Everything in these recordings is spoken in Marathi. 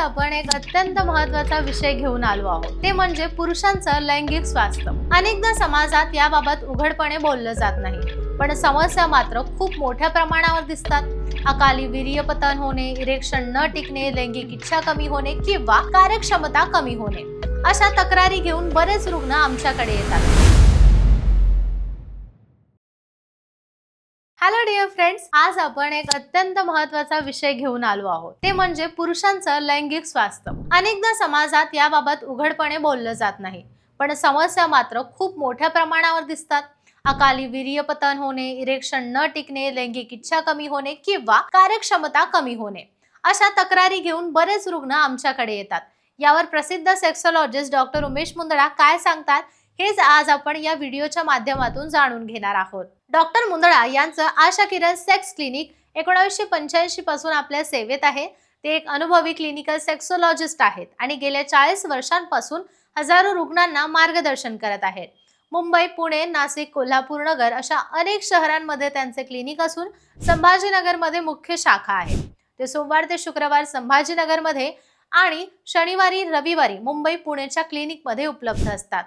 आपण एक अत्यंत महत्त्वाचा विषय घेऊन आलो आहोत. ते म्हणजे पुरुषांचं लैंगिक स्वास्थ्य. अनेकदा समाजात याबाबत उघडपणे बोललं जात नाही. पण समस्या मात्र खूप मोठ्या प्रमाणावर दिसतात. अकाली वीर्यपतन होणे इरेक्शन न टिकणे लैंगिक इच्छा कमी होणे किंवा कार्यक्षमता कमी होणे. अशा तक्रारी घेऊन बरेच रुग्ण आमच्याकडे येतात. फ्रेंड्स आज आपण एक अत्यंत महत्त्वाचा विषय घेऊन आलो आहोत. ते म्हणजे पुरुषांचं लैंगिक स्वास्थ्य. अनेकदा समाजात याबाबत उघडपणे बोललं जात नाही. पण समस्या मात्र खूप मोठ्या प्रमाणावर दिसतात. अकाली वीर्यपतन होणे इरेक्शन न टिकणे लैंगिक इच्छा कमी होणे किंवा कार्यक्षमता कमी होणे. अशा तक्रारी घेऊन बरेच रुग्ण आमच्याकडे येतात. यावर प्रसिद्ध सेक्सॉलॉजिस्ट डॉक्टर उमेश मुंदडा काय सांगतात? हेच आज आपण या व्हिडिओच्या माध्यमातून जाणून घेणार आहोत. डॉक्टर मुंदळा यांचं आशा किरण सेक्स क्लिनिक एकोणावीसशे पंच्याऐंशी पासून आपल्या सेवेत आहे. ते एक अनुभवी क्लिनिकल सेक्सोलॉजिस्ट आहेत आणि गेल्या चाळीस वर्षांपासून हजारो रुग्णांना मार्गदर्शन करत आहेत. मुंबई पुणे नाशिक कोल्हापूर नगर अशा अनेक शहरांमध्ये त्यांचे क्लिनिक असून संभाजीनगरमध्ये मुख्य शाखा आहे. ते सोमवार ते शुक्रवार संभाजीनगरमध्ये आणि शनिवारी रविवारी मुंबई पुणेच्या क्लिनिकमध्ये उपलब्ध असतात.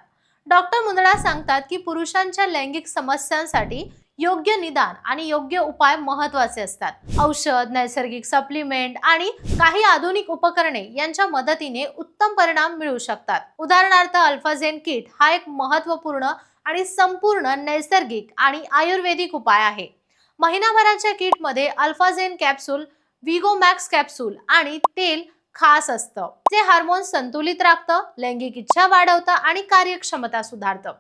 डॉक्टर मुंदडा सांगतात की पुरुषांच्या लैंगिक समस्यांसाठी योग्य निदान आणि योग्य उपाय महत्त्वाचे असतात. औषध नैसर्गिक सप्लिमेंट आणि काही आधुनिक उपकरणे यांच्या मदतीने उत्तम परिणाम मिळू शकतात. उदाहरणार्थ अल्फाझेन किट हा एक महत्त्वपूर्ण आणि संपूर्ण नैसर्गिक आणि आयुर्वेदिक उपाय आहे. महिनाभराच्या किटमध्ये अल्फाझेन कॅप्सूल विगोमॅक्स कॅप्सूल आणि तेल खास असतं. जे हार्मोन संतुलित राखतं लैंगिक इच्छा वाढवतं आणि कार्यक्षमता सुधारतं.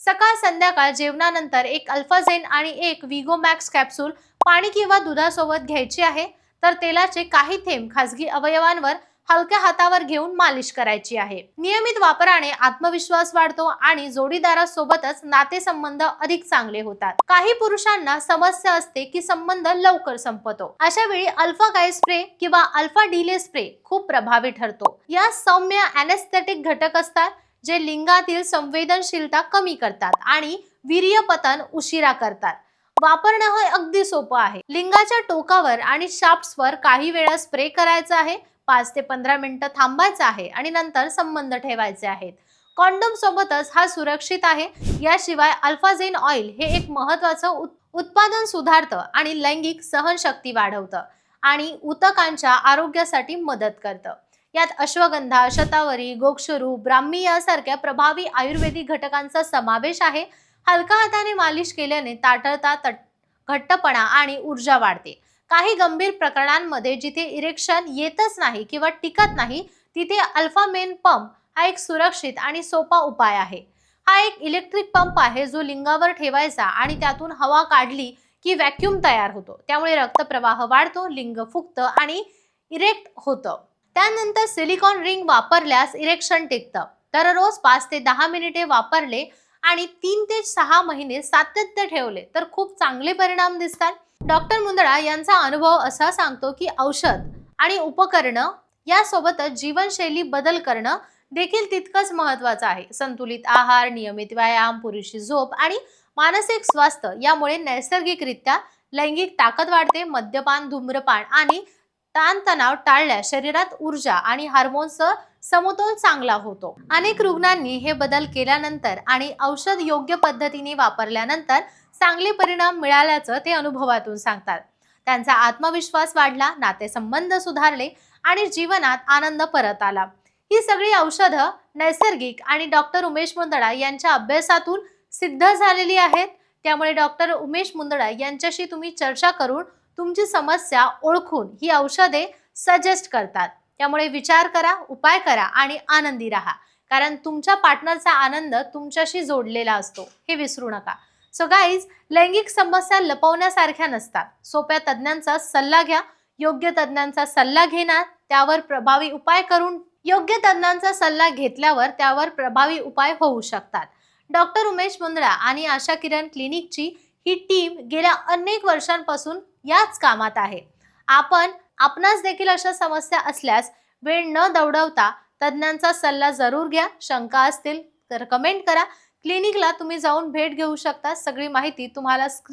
सकाळ संध्याकाळ जेवणानंतर एक अल्फाझेन आणि एक विगोमॅक्स कॅप्सूल पाणी किंवा दुधासोबत घ्यायची आहे तर तेलाचे काही थेंब खासगी अवयवांवर हलक्या हातावर घेऊन मालिश करायची आहे. नियमित वापराने आत्मविश्वास वाढतो आणि जोडीदारासोबतच नातेसंबंध अधिक चांगले होतात. काही पुरुषांना समस्या असते की संबंध लवकर संपतो. अशा वेळी अल्फा गाय स्प्रे किंवा अल्फा डिले स्प्रे खूप प्रभावी ठरतो. या सौम्य अनेस्थेटिक घटक असतात जे लिंगातील संवेदनशीलता कमी करतात आणि वीर्यपतन उशिरा करतात. वापरणं हे अगदी सोपं आहे. लिंगाच्या टोकावर आणि शाफ्ट्सवर काही वेळा स्प्रे करायचा आहे पाच ते पंधरा मिनिटं थांबायचं आहे आणि नंतर संबंध ठेवायचे आहेत. कॉन्डम सोबतच हा सुरक्षित आहे. याशिवाय अल्फाझेन ऑइल हे एक महत्वाचं उत्पादन सुधारतं आणि लैंगिक सहनशक्ती वाढवतं आणि उतकांच्या आरोग्यासाठी मदत करतं. यात अश्वगंधा शतावरी गोक्षरू ब्राह्मी यासारख्या प्रभावी आयुर्वेदिक घटकांचा समावेश आहे. हलका हाताने मालिश केल्याने ताटळता तट घट्टपणा आणि ऊर्जा वाढते. काही गंभीर प्रकरणांमध्ये जिथे इरेक्शन येतच नाही किंवा टिकत नाही तिथे अल्फा मेन पंप हा एक सुरक्षित आणि सोपा उपाय आहे. हा एक इलेक्ट्रिक पंप आहे जो लिंगावर ठेवायचा आणि त्यातून हवा काढली की व्हॅक्यूम तयार होतो. त्यामुळे रक्तप्रवाह वाढतो लिंग फुगतं आणि इरेक्ट होतं. त्यानंतर सिलिकॉन रिंग वापरल्यास इरेक्शन टिकतं. दररोज पाच ते दहा मिनिटे वापरले आणि तीन ते सहा महिने सातत्य ठेवले तर खूप चांगले परिणाम दिसतात. डॉक्टर मुंदडा यांचा अनुभव असा सांगतो की औषध आणि उपकरणं यासोबतच जीवनशैली बदल करणं देखील तितकंच महत्वाचं आहे. संतुलित आहार नियमित व्यायाम पुरेशी झोप आणि मानसिक स्वास्थ्य यामुळे नैसर्गिकरित्या लैंगिक ताकद वाढते मद्यपान धूम्रपान आणि ताणतणाव टाळल्यास शरीरात ऊर्जा आणि हार्मोन्सचं समतोल चांगला होतो. अनेक रुग्णांनी हे बदल केल्यानंतर आणि औषध योग्य पद्धतीने वापरल्यानंतर चांगले परिणाम मिळाल्याचं ते अनुभवातून सांगतात. त्यांचा आत्मविश्वास वाढला नातेसंबंध सुधारले आणि जीवनात आनंद परत आला. ही सगळी औषधं नैसर्गिक आणि डॉक्टर उमेश मुंदडा यांच्या अभ्यासातून सिद्ध झालेली आहेत. त्यामुळे डॉक्टर उमेश मुंदडा यांच्याशी तुम्ही चर्चा करून तुमची समस्या ओळखून ही औषधे सजेस्ट करतात. त्यामुळे विचार करा उपाय करा आणि आनंदी राहा. कारण तुमच्या पार्टनरचा आनंद तुमच्याशी जोडलेला असतो. हे विसरू नका. सो गाईज लैंगिक समस्या लपवण्यासारख्या नसतात. सोप्या तज्ज्ञांचा सल्ला घ्या. योग्य तज्ज्ञांचा सल्ला घेणार त्यावर प्रभावी उपाय करून योग्य तज्ज्ञांचा सल्ला घेतल्यावर त्यावर प्रभावी उपाय होऊ शकतात. डॉक्टर उमेश मुंद्रा आणि आशा किरण क्लिनिकची ही टीम गेल्या अनेक वर्षांपासून याच कामात आहे. आपण आपणास देखील अशा समस्या असल्यास वेळ न दौडवता तज्ज्ञांचा सल्ला जरूर घ्या. शंका असतील तर कमेंट करा. क्लिनिकला तुम्ही जाऊन भेट घेऊ शकता. सगळी माहिती तुम्हाला स्क्रीन